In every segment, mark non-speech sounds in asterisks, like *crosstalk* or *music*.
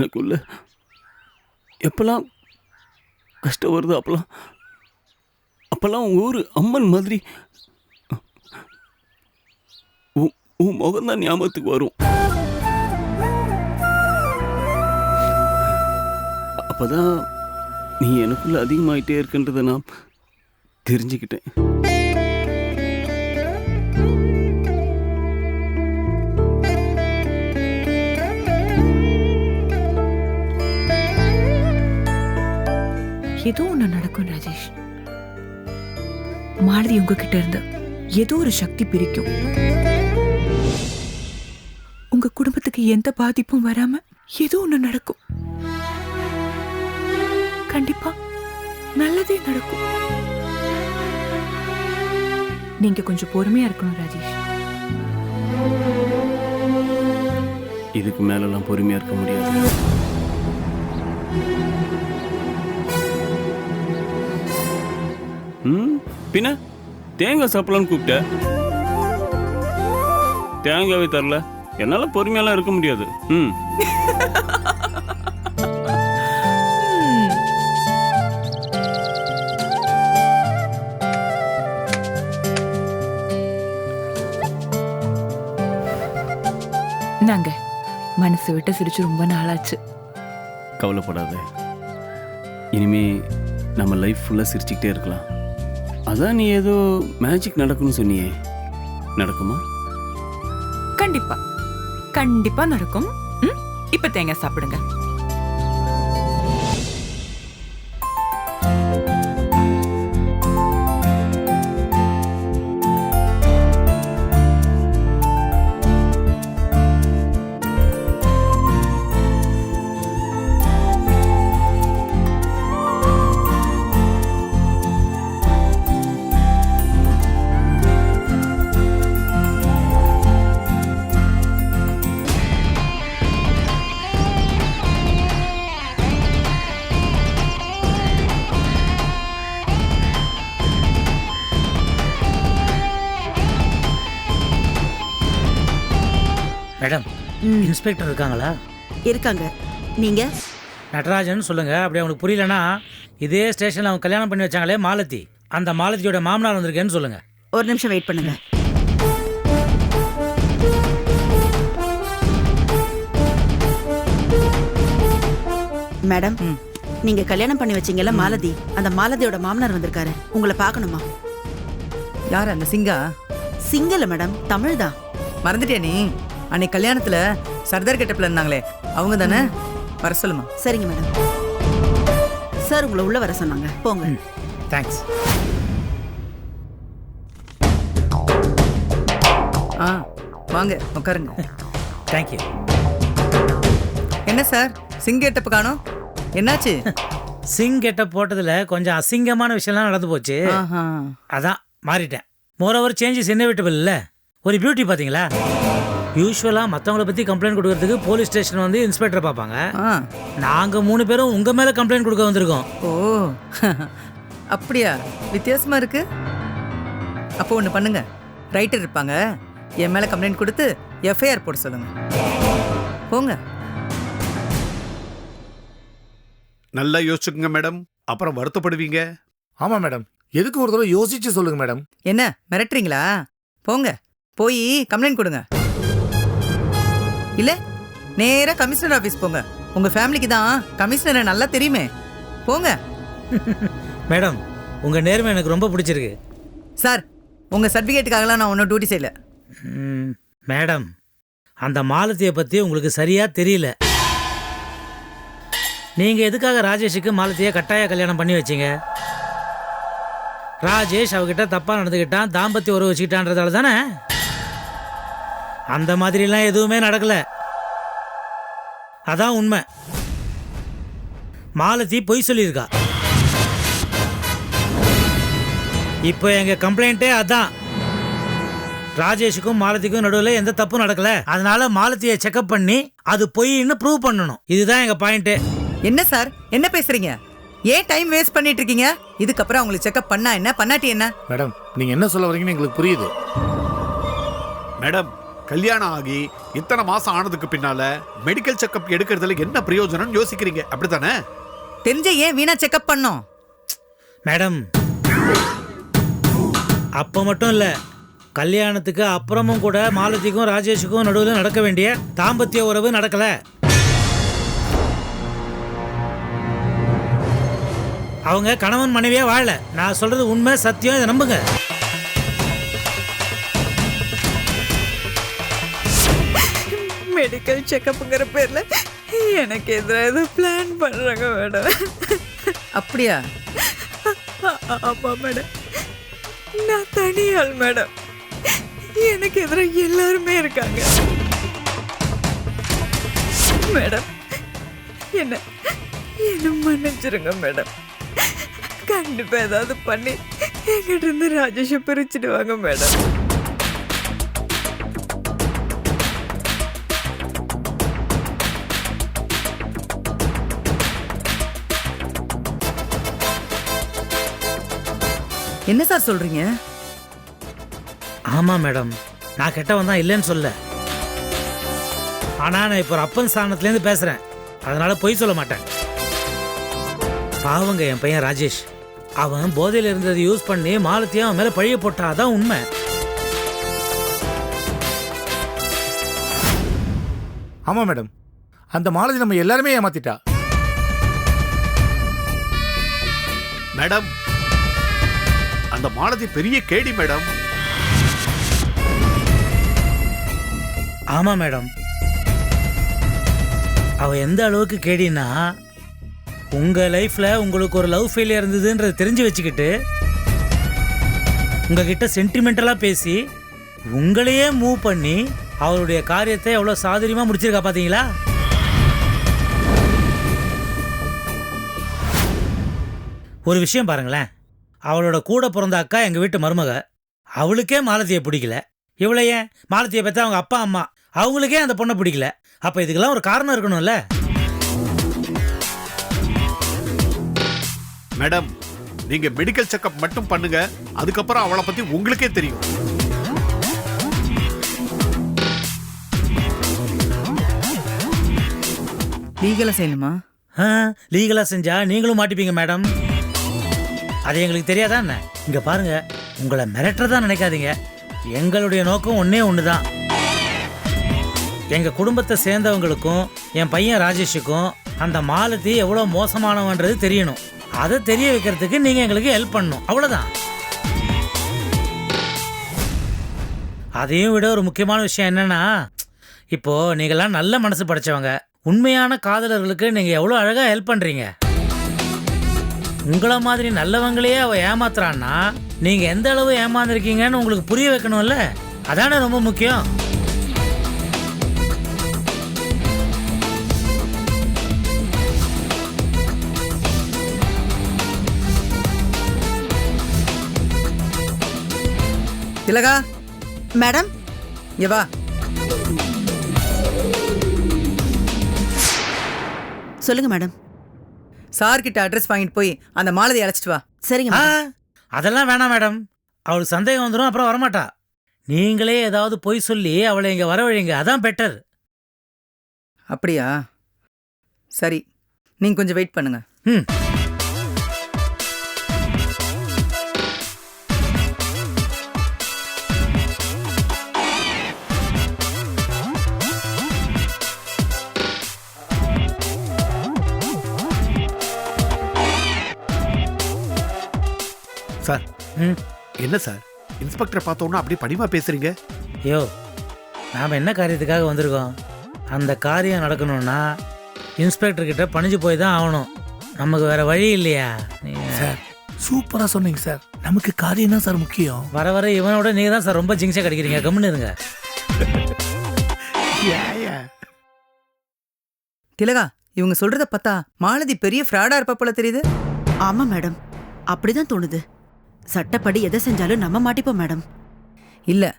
எனக்குள்ள எப்பெல்லாம் கஷ்டம் வருதோ அப்பெல்லாம் அப்பெல்லாம் உங்கள் ஊர் அம்மன் மாதிரி உன் முகம்தான் ஞாபகத்துக்கு வரும். அப்போதான் நீ எனக்குள்ளே அதிகமாயிட்டே இருக்கின்றதை நான் தெரிஞ்சுக்கிட்டேன். ஏதோ ஒன்று நடக்கும் ராஜேஷ். மாலதி உங்ககிட்ட இருந்து ஏதோ ஒரு சக்தி பிரிக்கும். உங்க குடும்பத்துக்கு எந்த பாதிப்பும் வராம ஏதோ ஒண்ணு நடக்கும். கண்டிப்பா நல்லதே நடக்கும். நீங்க கொஞ்சம் பொறுமையா இருக்கணும் ராஜேஷ். இதுக்கு மேலெல்லாம் பொறுமையா இருக்க முடியாது. ம்? பின்ன? தேங்காய் சாப்பிடலான்னு கூப்பிட்ட. தேங்காவே தரல. என்னால் பொறுமையெல்லாம் இருக்க முடியாது. ம். நாங்க மனசு விட்டு சிரிச்சு ரொம்ப நாளாச்சு. கவலைப்படாத. இனிமே நம்ம லைஃப் ஃபுல்லாக சிரிச்சுக்கிட்டே இருக்கலாம். அதான் நீ ஏதோ மேஜிக் நடக்கும்னு சொன்னியே. நடக்குமா? கண்டிப்பா. கண்டிப்பா நடக்கும். இப்ப தேங்காய் சாப்பிடுங்க. மேடம் ம், இன்ஸ்பெக்டர் இருக்காங்களா? இருக்காங்க. நீங்க? நடராஜன் சொல்லுங்க. அப்படி அவங்களுக்கு புரியலனா இதே ஸ்டேஷன்ல அவங்க கல்யாணம் பண்ணி வச்சாங்களே மாலதி. அந்த மாலதியோட மாமனார் வந்திருக்கேன்னு சொல்லுங்க. ஒரு நிமிஷம் வெயிட் பண்ணுங்க. மேடம் ம். நீங்க கல்யாணம் பண்ணி வச்சீங்கல்ல மாலதி. அந்த மாலதியோட மாமனார் வந்திருக்காரு. உங்களை பார்க்கணுமா? யார் அந்த சிங்கா? சிங்கள மேடம் தமிழ் தான் மறந்துட்டியா நீ? அன்னைக்கு கல்யாணத்துல சர்தார் கெட்டப்ல இருந்தாங்களே அவங்க தானே? வர சொல்லுமா? சரிங்க மேடம். சார் உங்களை உள்ள வர சொன்னாங்க. போங்க. தேங்க்ஸ் ஆ வாங்க உட்காருங்க தேங்க்யூ என்ன சார்? சிங்க கெட்டப் காணோம்? என்னாச்சு? *laughs* சிங் கெட்ட போட்டதுல கொஞ்சம் அசிங்கமான விஷயம்லாம் நடந்து போச்சு. ஆஹா. அதான் மாறிட்டேன். மோரோவர் சேஞ்சஸ் இன்னோவேட்டபிள் இல்ல ஒரு பியூட்டி பாத்தீங்களா? யூஸ்வலா மத்தவங்கள பத்தி கம்ப்ளைண்ட் கொடுக்கறதுக்கு போலீஸ் ஸ்டேஷன் வந்து இன்ஸ்பெக்டர் பார்ப்பாங்க. ஆ. நாங்க மூணு பேரும் உங்க மேல கம்ப்ளைண்ட் கொடுக்க வந்திருக்கோம். ஓ. *laughs* அப்படியா? வித்தியாசமா இருக்கு. அப்போ ஒன்று பண்ணுங்க. ரைட்டர் இருப்பாங்க. என் மேலே கம்ப்ளைண்ட் கொடுத்து எஃப்ஐஆர் போட சொல்லுங்க. போங்க. நல்லா யோசிச்சுக்கோங்க மேடம் அப்புறம் வருத்தப்படுவீங்க. ஆமா மேடம் எதுக்கு ஒரு தடவை யோசிச்சு சொல்லுங்க மேடம் என்ன மிரட்டுறீங்களா? போங்க. போய் கம்ப்ளைண்ட் கொடுங்க. இல்ல நேரா கமிஷனர் ஆபீஸ் போங்க. உங்க ஃபேமிலிக்கு தான் கமிஷனரை நல்லா தெரியுமே. போங்க. மேடம் உங்க நேர்மை எனக்கு ரொம்ப பிடிச்சிருக்கு. சார் உங்க சர்டிஃபிகேட்டுக்காகலாம் நான் ஒன்றும் டியூட்டி செய்யல. ம், மேடம் அந்த மாலத்தியை பத்தி உங்களுக்கு சரியா தெரியல. நீங்க எதுக்காக ராஜேஷுக்கு மாலத்தியை கட்டாய கல்யாணம் பண்ணி வச்சீங்க? ராஜேஷ் அவகிட்ட தப்பா நடந்துக்கிட்டான் தாம்பத்திய உறவு வச்சுக்கிட்டான்றதால தானே? அந்த மாதிரிலாம் எதுவுமே நடக்கல. அதான் உண்மை. மாலதி பொய் சொல்லியிருக்கா. இப்போ எங்க கம்ப்ளைண்ட்டே அதான். ராஜேஷுக்கும் மாலதிக்கும் நடுவில் எந்த தப்பும் நடக்கல. அதனால மாலதியை செக்அப் பண்ணி அது பொய்ன்னு ப்ரூவ் பண்ணணும். இதுதான் எங்க பாயிண்ட்டு. என்ன சார்? என்ன பேசுறீங்க? ஏன் டைம் வேஸ்ட் பண்ணிட்டு இருக்கீங்க இதுக்கப்புறம் அவங்களுக்கு செக்அப் பண்ணா என்ன? பண்ணாட்டி என்ன? மேடம் நீங்க என்ன சொல்ல வரீங்கன்னு எங்களுக்கு புரியுது. மேடம் கல்யாணம் ஆகி இத்தனை மாசம் ஆனதுக்கு பின்னால மெடிக்கல் செக்கப் எடுக்கிறதுல என்ன பிரயோஜனம் யோசிக்கிறீங்க? அப்படித்தானே? தெரிஞ்ச ஏன் வீணா செக்அப் பண்ணோம்? மேடம் அப்போ மட்டும் இல்லை கல்யாணத்துக்கு அப்புறமும் கூட மாலதிக்கும் ராஜேஷுக்கும் நடுவில் நடக்க வேண்டிய தாம்பத்திய உறவு நடக்கல. அவங்க கணவன் மனைவியே வாழல. நான் சொல்றது உண்மை சத்தியம் இதை நம்புங்க. மெடிக்கல் செக்கப்புங்கிற பேர்ல எனக்கு எதிராக ஏதோ பிளான் பண்றாங்க மேடம் அப்படியா? ஆமா மேடம் நான் தனியாள் மேடம் எனக்கு எதிராக எல்லாருமே இருக்காங்க. மேடம் என்ன என்ன மன்னிச்சிருங்க மேடம் கண்டிப்பா ஏதாவது பண்ணி என்கிட்ட இருந்து ராஜேஷை பிரிச்சிடுவாங்க மேடம் என்ன சார் சொல்றீங்க? ஆமாம் மேடம். நான் கெட்டவன் தான் இல்லைன்னு சொல்ல. ஆனால் நான் இப்போ ஒரு அப்பன் ஸ்தானத்துலேருந்து பேசுகிறேன் அதனால பொய் சொல்ல மாட்டேன். பாவங்க என் பையன் ராஜேஷ். அவன் போதையில் இருந்ததை யூஸ் பண்ணி மாலத்தையும் அவன் மேலே பழிய போட்டாதான் உண்மை. ஆமா மேடம். அந்த மாலதி நம்ம எல்லாருமே ஏமாத்திட்டா. மேடம் அந்த மாலதி பெரிய கேடி மேடம். ஆமாம் மேடம். அவ எந்த அளவுக்கு கேடினா உங்கள் லைஃப்பில் உங்களுக்கு ஒரு லவ் ஃபெயிலியர் இருந்ததுன்றது தெரிஞ்சு வச்சுக்கிட்டு உங்ககிட்ட சென்டிமெண்டலாக பேசி உங்களையே மூவ் பண்ணி அவருடைய காரியத்தை எவ்வளோ சாதுரியமாக முடிச்சிருக்கா பார்த்தீங்களா ஒரு விஷயம் பாருங்களேன். அவளோட கூட பிறந்த அக்கா எங்கள் வீட்டு மருமக. அவளுக்கே மாலத்தியை பிடிக்கல. இவளை ஏன்? மாலத்தியை பற்றி அவங்க அப்பா அம்மா. அவங்களுக்கே அந்த பொண்ணை பிடிக்கல. அப்போ இதுக்கெல்லாம் ஒரு காரணம் இருக்கணும்ல? மேடம் நீங்க மெடிக்கல் செக்கப் மட்டும் பண்ணுங்க. அதுக்கப்புறம் அவளை பத்தி உங்களுக்கே தெரியும். லீகலா செய்யணுமா? லீகலாக செஞ்சா நீங்களும் மாட்டிப்பீங்க மேடம். அது எங்களுக்கு தெரியாதா என்ன? இங்கே பாருங்க உங்களை மிரட்டுறதா நினைக்காதீங்க. எங்களுடைய நோக்கம் ஒன்றே ஒன்று தான் எங்கள் குடும்பத்தை சேர்ந்தவங்களுக்கும் என் பையன் ராஜேஷுக்கும் அந்த மாலத்தி எவ்வளோ மோசமானவன்றது தெரியணும். அதை தெரிய வைக்கிறதுக்கு நீங்கள் எங்களுக்கு ஹெல்ப் பண்ணணும். அவ்வளோதான் அதையும் விட ஒரு முக்கியமான விஷயம் என்னன்னா இப்போ நீங்களாம் நல்ல மனசு படைச்சவங்க. உண்மையான காதலர்களுக்கு நீங்கள் எவ்வளோ அழகாக ஹெல்ப் பண்ணுறீங்க உங்களை மாதிரி நல்லவங்களையே அவ ஏமாத்துறான்னா நீங்க எந்த அளவு ஏமாந்துருக்கீங்கன்னு உங்களுக்கு புரிய வைக்கணும்ல? அதானே ரொம்ப முக்கியம். திலகா மேடம் இங்க வா. சொல்லுங்க மேடம். சார் கிட்ட அட்ரஸ் வாங்கிட்டு போய் அந்த மாலதி அழைச்சிட்டு வா. சரிங்க ஆ, மேடம். அதெல்லாம் வேணாம் மேடம். அவளுக்கு சந்தேகம் வந்துடும் அப்புறம் வரமாட்டா. நீங்களே ஏதாவது பொய் சொல்லி அவளை இங்க வரவழைங்க. அதான் பெட்டர். அப்படியா? சரி நீங்க கொஞ்சம் வெயிட் பண்ணுங்க. ம். சார். ம். என்ன சார்? இன்ஸ்பெக்டரை பார்த்தோன்னா அப்படியே பணிவா பேசுறீங்க? யோ நாம் என்ன காரியத்துக்காக வந்திருக்கோம்? அந்த காரியம் நடக்கணும்னா இன்ஸ்பெக்டர் கிட்ட பணிஞ்சு போய் தான் ஆகணும். நமக்கு வேற வழி இல்லையா? நீ சார் சூப்பரா சொன்னீங்க சார். நமக்கு காரியம் தான் சார் முக்கியம். வர வர இவனோட நீங்க தான் சார் ரொம்ப ஜிங்ஸா கிடைக்கிறீங்க. கம்முன்னு இருங்க. *laughs* திலகா இவங்க சொல்றத பார்த்தா மாலதி பெரிய ஃப்ராடா இருப்ப போல தெரியுது. ஆமா மேடம் அப்படிதான் தோணுது. சட்டப்படி எதை செஞ்சாலும் நம்ம மாட்டிப்போம் மேடம். இல்ல.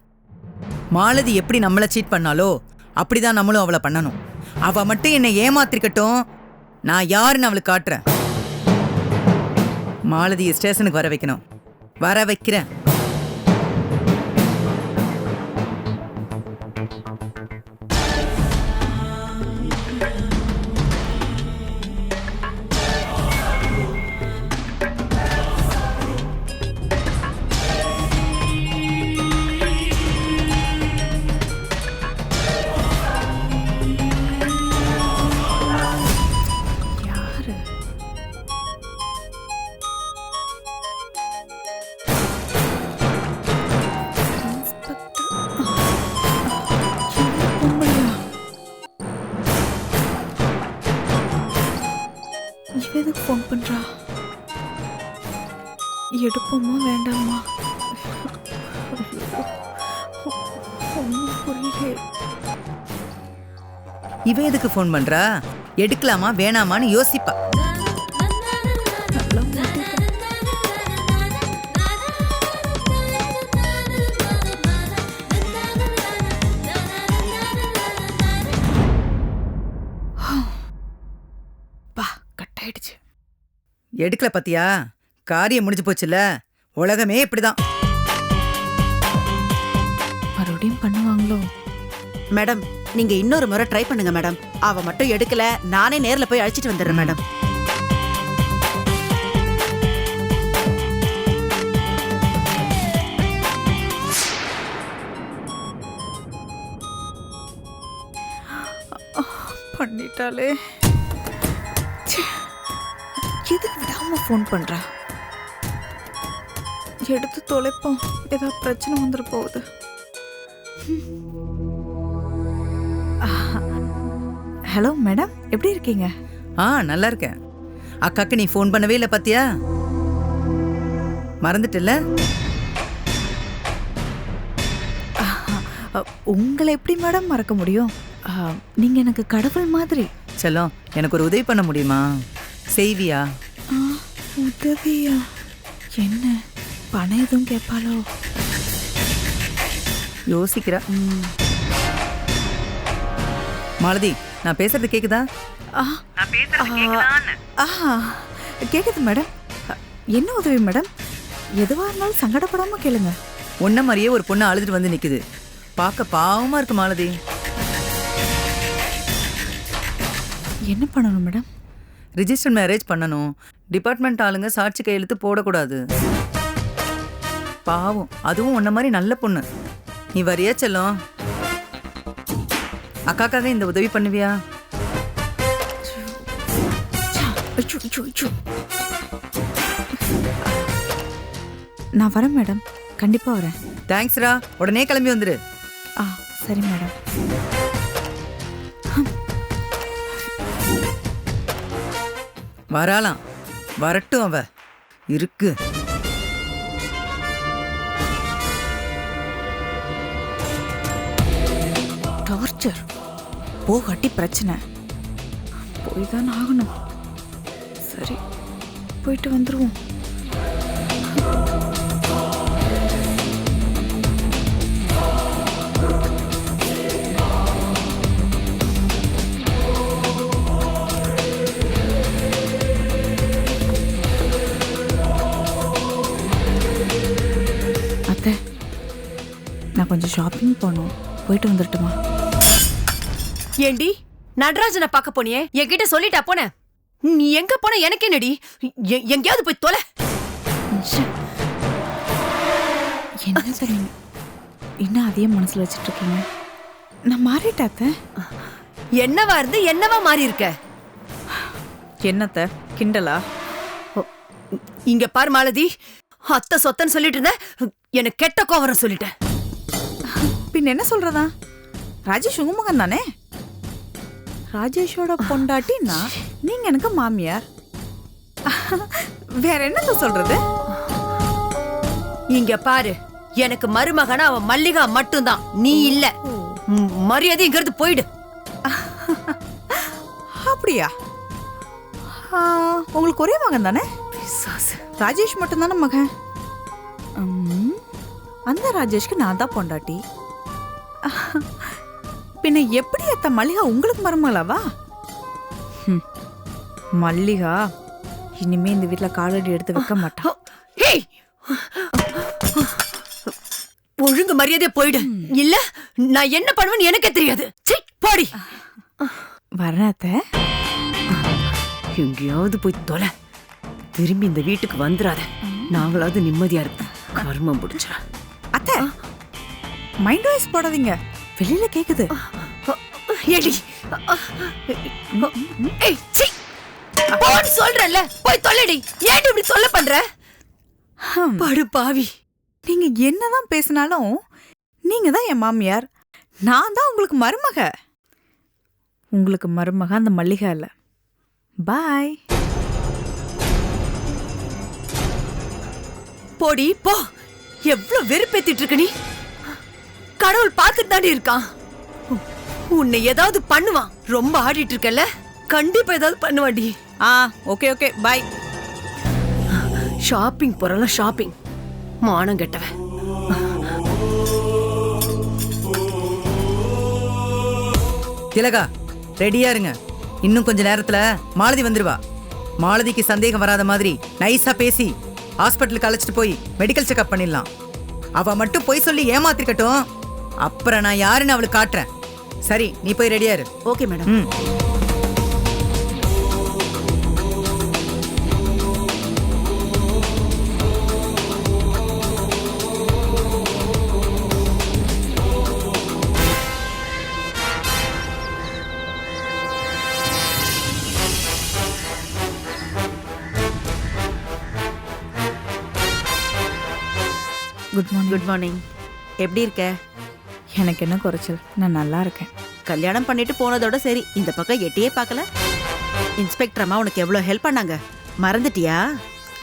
மாலதி எப்படி நம்மள சீட் பண்ணாலோ அப்படிதான் நம்மளும் அவளை பண்ணணும். அவ மட்டும் என்னை ஏமாத்திருக்கட்டும். நான் யாருன்னு அவளுக்கு காட்டுறேன். மாலதியை ஸ்டேஷனுக்கு வர வைக்கணும். வர வைக்கிறேன். ஃபோன் பண்றா. எடுப்போமா வேண்டாமா? ஒன்றும் புரியல எதுக்கு ஃபோன் பண்றா? எடுக்கலாமா வேணாமான்னு யோசிப்பா. எடுக்கல பாத்தியா? காரியம் முடிஞ்சு போச்சுல உலகமே இப்படிதான். மறுபடியும் பண்ணுவாங்களோ? மேடம் நீங்க இன்னொரு முறை ட்ரை பண்ணுங்க மேடம். அவ மட்டும் எடுக்கல நானே நேர்ல போய் அழைச்சிட்டு வந்துடுறேன் மேடம். பண்ணிட்டாலே. ச்சே. எதுக்கு விடாம ஃபோன் பண்ற. எடுத்து தொலைப்போம். ஏதாவது பிரச்சனை வந்துட போகுது. ஹலோ மேடம் எப்படி இருக்கீங்க? ஆ நல்லா இருக்கேன். அக்காக்கு நீ ஃபோன் பண்ணவே இல்லை பாத்தியா? மறந்துட்டல உங்களை எப்படி மேடம் மறக்க முடியும்? அ, நீங்க எனக்கு கடவுள் மாதிரி. செல்லம் எனக்கு ஒரு உதவி பண்ண முடியுமா? செய்வியா? உதவியா என்ன? பணம் எதுவும் கேட்பாளோ? யோசிக்கிறா. மாலதி நான் பேசுறது கேக்குதா? கேக்குது மேடம். என்ன உதவி மேடம்? எதுவா இருந்தாலும் சங்கடப்படாம கேளுங்க. உன்ன மாதிரியே ஒரு பொண்ணு அழுதுட்டு வந்து நிக்குது. பார்க்க பாவமா இருக்கு மாலதி. என்ன பண்ணணும் மேடம்? ரிஜிஸ்டர் மேரேஜ் பண்ணணும். டிபார்ட்மெண்ட் ஆளுங்க சாட்சி கையெழுத்து போடக்கூடாது. பாவம் அதுவும் உன்ன மாதிரி நல்ல பொண்ணு. நீ வரியா செல்லம்? அக்காக்காக இந்த உதவி பண்ணுவியா. நான் வரேன் மேடம். கண்டிப்பா வரேன். தேங்க்ஸ்ரா உடனே கிளம்பி வந்துரு. ஆ சரி மேடம். வராலாம் வரட்டும் அவ. இருக்கு. டார்ச்சர் போகாட்டி பிரச்சனை. போய் தான் ஆகணும். சரி போயிட்டு வந்துருவோம். நான் கொஞ்சம் ஷாப்பிங் போகணும். போயிட்டு வந்துட்டுமா ஏண்டி நடராஜனை பார்க்க போனியே? என்கிட்ட சொல்லிட்டா போன? நீ எங்க போன? எனக்கு என்னடி? எ- எங்கேயாவது போய் தொலை. என்ன தெரியும்? இன்னும் அதையே மனசுல வச்சுட்டு இருக்கீங்க நான் மாறிட்டாத்த என்னவா இருந்து என்னவா மாறி இருக்க? என்னத்த? கிண்டலா? இங்க பாரு மாலதி. அத்தை சொத்தன்னு சொல்லிட்டு இருந்த எனக்கு கெட்ட கோவரம் சொல்லிட்டேன் பின் என்ன சொல்றதா? ராஜேஷ் உங்க மகன் தானே? ராஜேஷோட பொண்டாட்டி நான் நீங்க எனக்கு மாமியார். வேற என்னத்த சொல்றது? இங்க பாரு எனக்கு மருமகனா அவன் மல்லிகா மட்டும்தான். நீ இல்ல. ம், மரியாதை இங்க இருந்து போயிடு. அப்படியா? உங்களுக்கு ஒரே மகன் தானே. ராஜேஷ் மட்டும் தானே மகன் அந்த ராஜேஷ்க்கு நான் தான் பொண்டாட்டி. பின்ன எப்படி அத்த மல்லிகா உங்களுக்கு மருமகளாவா? மல்லிகா இனிமே இந்த வீட்ல காலடி எடுத்து வைக்க மாட்டா. ஏய் ஒழுங்கு மரியாதையா போயிடு. இல்ல நான் என்ன பண்ணுவேன்னு எனக்கே தெரியாது. சீ, போடி. வரேன் அத்தை. எங்கேயாவது போய் தொலை. திரும்பி இந்த வீட்டுக்கு வந்துடாத நாங்களாவது நிம்மதியா இருப்போம். கர்மம் முடிச்சிடா அத்தை மைண்ட் வாய்ஸ் போடாதீங்க. வெளியில கேக்குது. ஏடி ஏய் சீ போன்னு சொல்றேன்ல போய் தொல்லடி. ஏன் இப்படி சொல்ல பண்ற? படு பாவி. நீங்க என்னதான் பேசினாலும் நீங்க தான் என் மாமியார். நான் தான் உங்களுக்கு மருமக. உங்களுக்கு மருமக அந்த மல்லிகை இல்லை. பாய் போடி போ. எவ்வளோ வெறுப்பேத்திட்டு இருக்க நீ? கடவுள் பார்த்துட்டு தாண்டி இருக்கான். உன்னை ஏதாவது பண்ணுவான். ரொம்ப ஆடிட்டு இருக்கல கண்டிப்பா ஏதாவது பண்ணுவாடி ஆ ஓகே ஓகே பாய் ஷாப்பிங் போறல ஷாப்பிங். மானம் கெட்டவன். திலகா ரெடியா இருங்க. இன்னும் கொஞ்ச நேரத்துல மாலதி வந்துருவா. மாலதிக்கு சந்தேகம் வராத மாதிரி நைஸா பேசி ஹாஸ்பிட்டலுக்கு அழைச்சிட்டு போய் மெடிக்கல் செக்அப் பண்ணிடலாம். அவ மட்டும் போய் சொல்லி ஏமாத்திருக்கட்டும். அப்புறம் நான் யாருன்னு அவளுக்கு காட்டுறேன். சரி நீ போய் ரெடியா இரு. ஓகே மேடம் ம். குட் மார்னிங் குட் மார்னிங் எப்படி இருக்க? எனக்கு என்ன குறைச்சல்? நான் நல்லா இருக்கேன். கல்யாணம் பண்ணிட்டு போனதோட சரி இந்த பக்கம் எட்டியே பார்க்கல. இன்ஸ்பெக்டர் அம்மா உனக்கு எவ்வளவு ஹெல்ப் பண்ணாங்க? மறந்துட்டியா?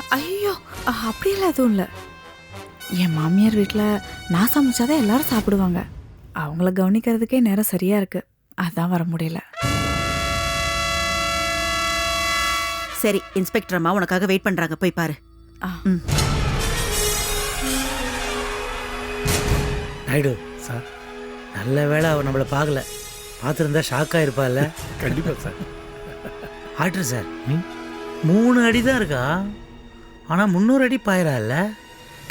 ஐயோ அப்படியெல்லாம் எதுவும் இல்லை. என் மாமியார் வீட்டில் நான் சமைச்சாதான் எல்லாரும் சாப்பிடுவாங்க. அவங்கள கவனிக்கிறதுக்கே நேரம் சரியா இருக்கு. அதான் வர முடியல. சரி இன்ஸ்பெக்டர் அம்மா உனக்காக வெயிட் பண்றாங்க. போய் பாரு. ஆ. ம். நாயுடு நல்ல வேளை அவன் நம்மளை பார்க்கல. பார்த்துருந்தா ஷாக்காக இருப்பாள்ல கண்டிப்பா சார். Actor sir. மூணு அடி தான் இருக்கா? ஆனால் முந்நூறு அடி பாயிரால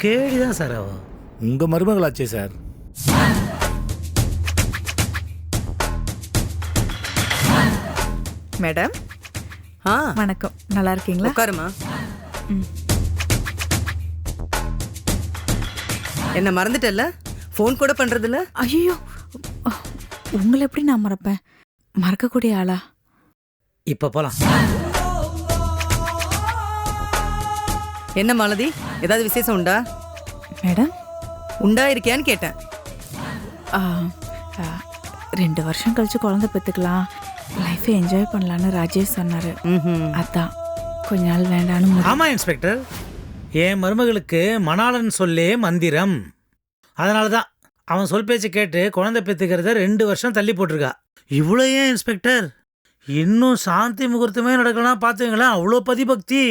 கேடி தான் சார் அவன் உங்க மருமகளாச்சே சார். மேடம்? ஆ. வணக்கம். நல்லா இருக்கீங்களா? உட்காருமா. என்ன மறந்துட்டல்ல? ஃபோன் கூட பண்றதில்ல? ஐயோ உங்களை எப்படி நான் மறப்பேன்? மறக்கக்கூடிய ஆளா? இப்போ போகலாம் என்ன மாலதி? ஏதாவது விசேஷம் உண்டா? மேடம்? உண்டா இருக்கியான்னு கேட்டேன். ஆ, ஆ, ரெண்டு வருஷம் கழிச்சு குழந்தை பெற்றுக்கலாம் லைஃபை என்ஜாய் பண்ணலான்னு ராஜேஷ் சொன்னாரு. ம்ஹும். அதான். கொஞ்ச நாள் வேண்டான்னு முடி- ஆமாம் இன்ஸ்பெக்டர். என் மருமகளுக்கு மணாளன் சொல்லே மந்திரம். அதனால தான் அவன் சொல் பேச்சு கேட்டு குழந்தை பெற்றுக்கிறத ரெண்டு வருஷம் தள்ளி போட்டிருக்கா. இவ்வளோ ஏன் இன்ஸ்பெக்டர்? இன்னும் சாந்தி முகூர்த்தமே நடக்கலாம் பார்த்துங்களேன் அவ்வளோ பதிபக்தி.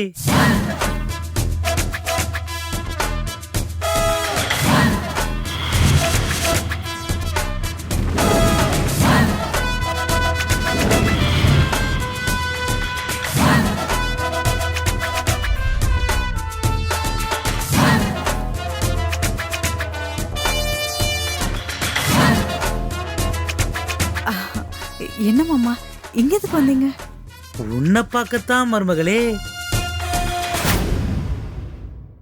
இங்க எதுக்கு வந்தீங்க? உன்னை பார்க்கத்தான் மருமகளே.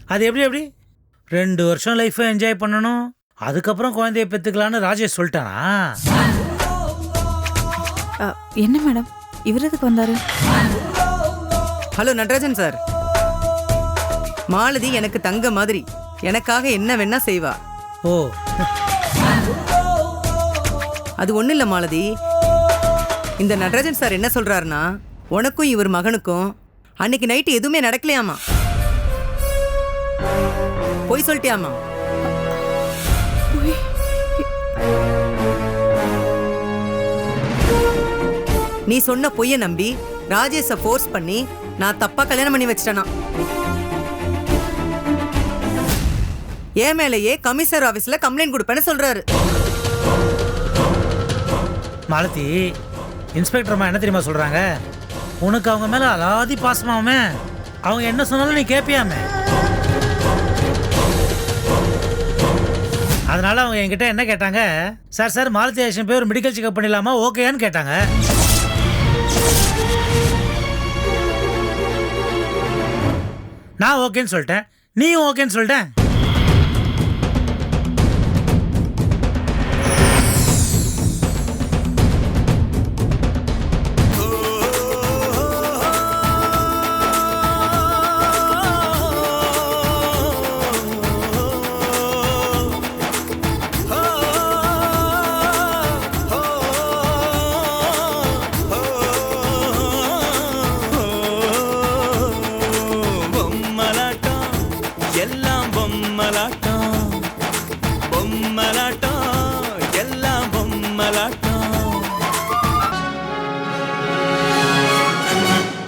அது எப்படி எப்படி? ரெண்டு வருஷம் லைஃப்பை என்ஜாய் பண்ணணும். அதுக்கப்புறம் குழந்தைய பெற்றுக்கலான்னு ராஜேஷ் சொல்லிட்டானா? ஆ, என்ன மேடம்? இவர் எதுக்கு வந்தாரு? Hello Natarajan sir. மாலதி எனக்கு தங்க மாதிரி. எனக்காக என்ன வேணா செய்வா. ஓ. அது ஒண்ணும் இல்ல மாலதி. இந்த நடராஜன் சார் என்ன சொல்றாருன்னா உனக்கும் இவர் மகனுக்கும் அன்னைக்கு நைட்டு எதுவுமே நடக்கலையாமா? போய் சொல்லிட்டியாமா? நீ சொன்ன பொய்ய நம்பி ராஜேஷ ஃபோர்ஸ் பண்ணி நான் தப்பா கல்யாணம் பண்ணி வச்சிட்டேனா? என் மேலேயே கமிஷனர் ஆபீஸ்ல கம்ப்ளைண்ட் கொடுப்பேன்னு சொல்றாரு. மாலதி இன்ஸ்பெக்டர் அம்மா என்ன தெரியுமா சொல்கிறாங்க உனக்கு அவங்க மேலே அலாதி பாசமாமே. அவங்க என்ன சொன்னாலும் நீ கேட்பியாமே அதனால் அவங்க என்கிட்ட என்ன கேட்டாங்க? சார் சார் மாலதி ஆஷன் போய் ஒரு மெடிக்கல் செக்அப் பண்ணிடலாமா? ஓகேன்னு கேட்டாங்க. நான் ஓகேன்னு சொல்லிட்டேன். நீயும் ஓகேன்னு சொல்லிட்டேன்.